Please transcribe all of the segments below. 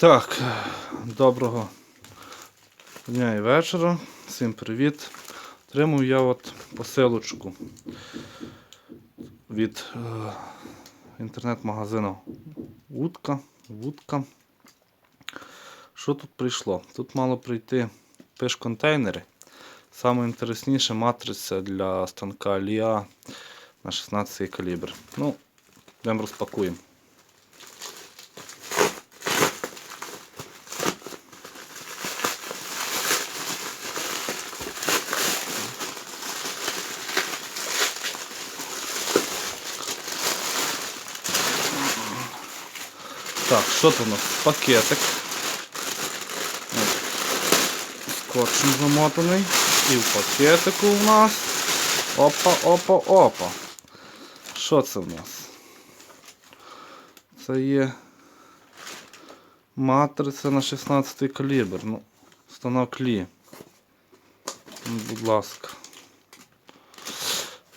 Так, доброго дня і вечора. Всім привіт. Отримую я от посилочку від е, інтернет-магазину Вудка. Вудка. Що тут прийшло? Тут мало прийти пиш-контейнери. Саме матриця для станка Ліа на 16 калібр. Ну, йдемо розпакуємо. Так, що тут у нас? Пакетик. От. Скотчем замотаний. І в пакетику у нас. Опа, опа, опа. Що це в нас? Це є матриця на 16 калібр. Ну, станок Лі. Ну, Будь ласка.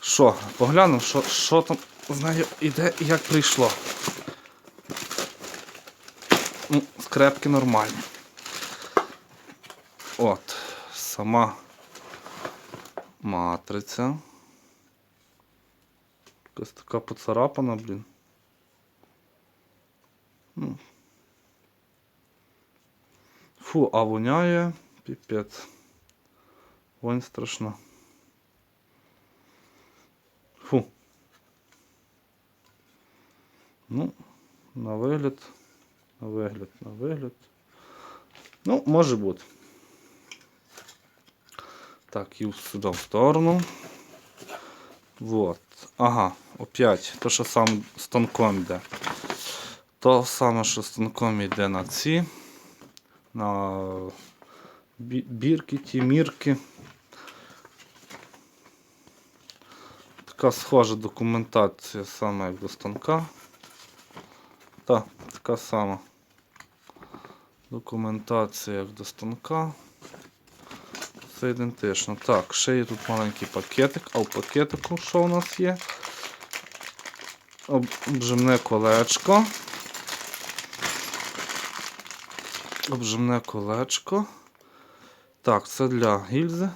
Що, поглянемо, що там з нею іде і як прийшло. Скрепки нормальні. От, сама матриця. Якась така поцарапана, блін. Ну. Фу, а воняє піпець. Вонь страшна. Фу. Ну, на вигляд. На вигляд, на вигляд. Ну, може бути. Так, і сюди в сторону. Вот. Ага, опять. То, що сам станком йде. То саме, що станком йде на ці. На бірки, ті мірки. Така схожа документація саме як до станка. Та, така сама документація як до станка. Все ідентично. Так, ще є тут маленький пакетик, а в пакетику що у нас є? Обжимне колечко. Обжимне колечко. Так, це для гільзи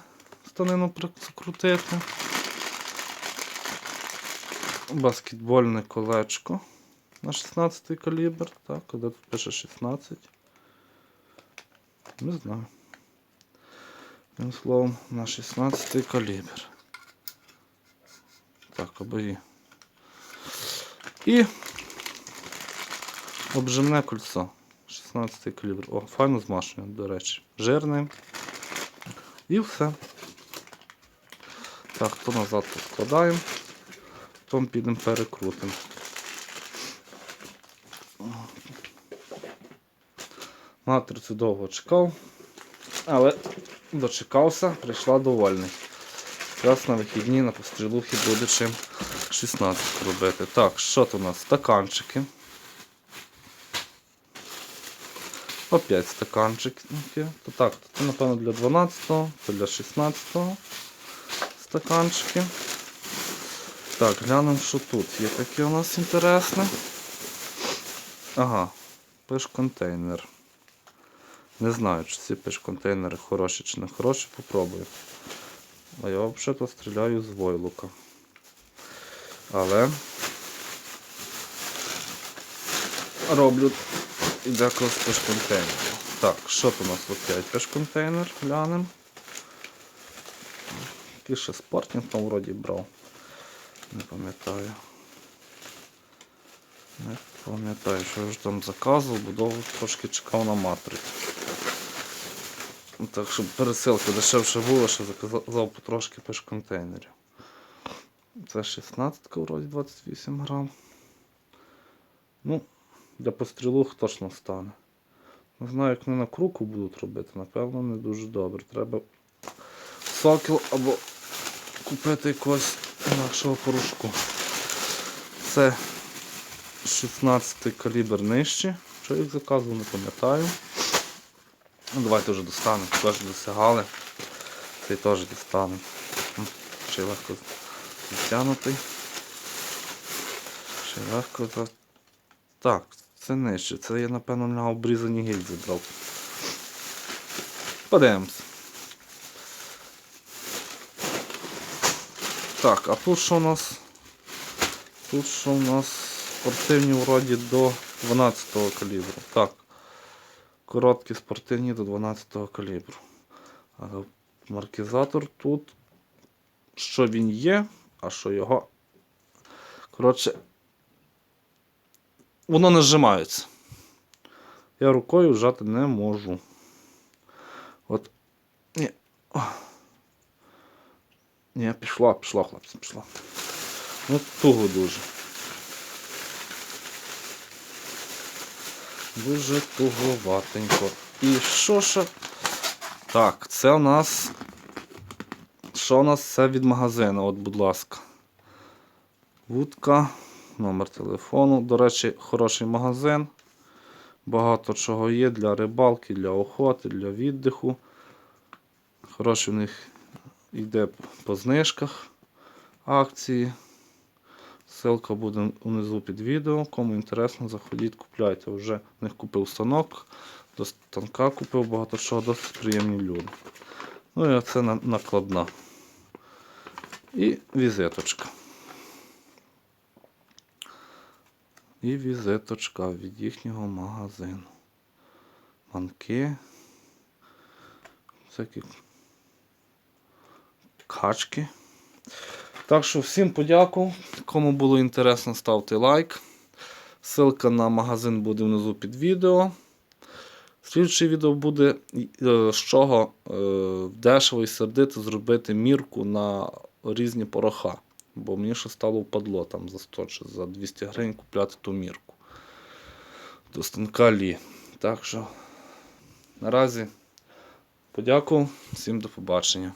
станину прикрутити. Баскетбольне колечко на 16 калібр. Так, де тут пише 16? Не знаю. Тим словом, на 16 калібр. Так, обої. І обжимне кольцо. 16 калібр. О, файно змашує, до речі. Жирне. І все. Так, то назад складаємо. Потім підемо перекрутимо. Матрицю довго чекав, але дочекався, прийшла довольний. Якраз на вихідні на пострілухи буде чим 16 робити. Так, що тут у нас? Стаканчики. Опять стаканчики. То так, то напевно для 12-го, то для 16-го стаканчики. Так, глянемо, що тут є таке у нас інтересне. Ага, пиш-контейнер. Не знаю, чи ці пиш-контейнери хороші чи не хороші, попробую. А я взагалі стріляю з войлука. Але роблю і деколи з пиш-контейнерів. Так, що тут у нас опять пиш-контейнер? Глянемо. Який ще спортінг там вроді брав. Не пам'ятаю. Пам'ятаю, що я вже там заказував, бо довго трошки чекав на матрицю. Ну, Так, щоб пересилка дешевше була, ще заказав потрошки пеш контейнерів. Це 16 вроді 28 грам. Ну, для пострілух точно стане. Не знаю, як вони на круку будуть робити, напевно, не дуже добре. Треба сокіл або купити якогось інакшого порошку. Це 16 калібр нижче. Що їх заказував, не пам'ятаю. Ну, давайте вже достанемо. Теж досягали. Цей теж дістанемо. М, Ще легко затягнутий. Ще легко за... Так, це нижче. Це я, напевно, на обрізані гільзи брав. Подивимось. Так, а тут що у нас? Тут що у нас спортивні вроді до 12 калібру. Так. Короткі спортивні до 12 калібру. Маркізатор тут. Що він є, а що його. Коротше. Воно не зжимається. Я рукою вжати не можу. От. Ні. Ні, пішла, пішла, хлопці, пішла. Ну, туго дуже. Дуже туговатенько. І що ж? Так, це у нас. Що у нас це від магазину? От, будь ласка. Вудка, номер телефону. До речі, хороший магазин. Багато чого є для рибалки, для охоти, для віддиху. Хороший у них йде по знижках акції. Ссылка буде унизу під відео. Кому інтересно, заходіть, купляйте. Вже в них купив станок, до станка купив багато чого, досить приємні люди. Ну і оце накладна. І візиточка. І візиточка від їхнього магазину. Манки. Всякі качки. Так що всім подякував. Кому було інтересно, ставте лайк. Ссылка на магазин буде внизу під відео. Слідче відео буде, е, з чого е, дешево і сердито зробити мірку на різні пороха. Бо мені ще стало впадло там за 100 чи за 200 гривень купляти ту мірку. До станка Лі. Так що наразі подякував, всім до побачення.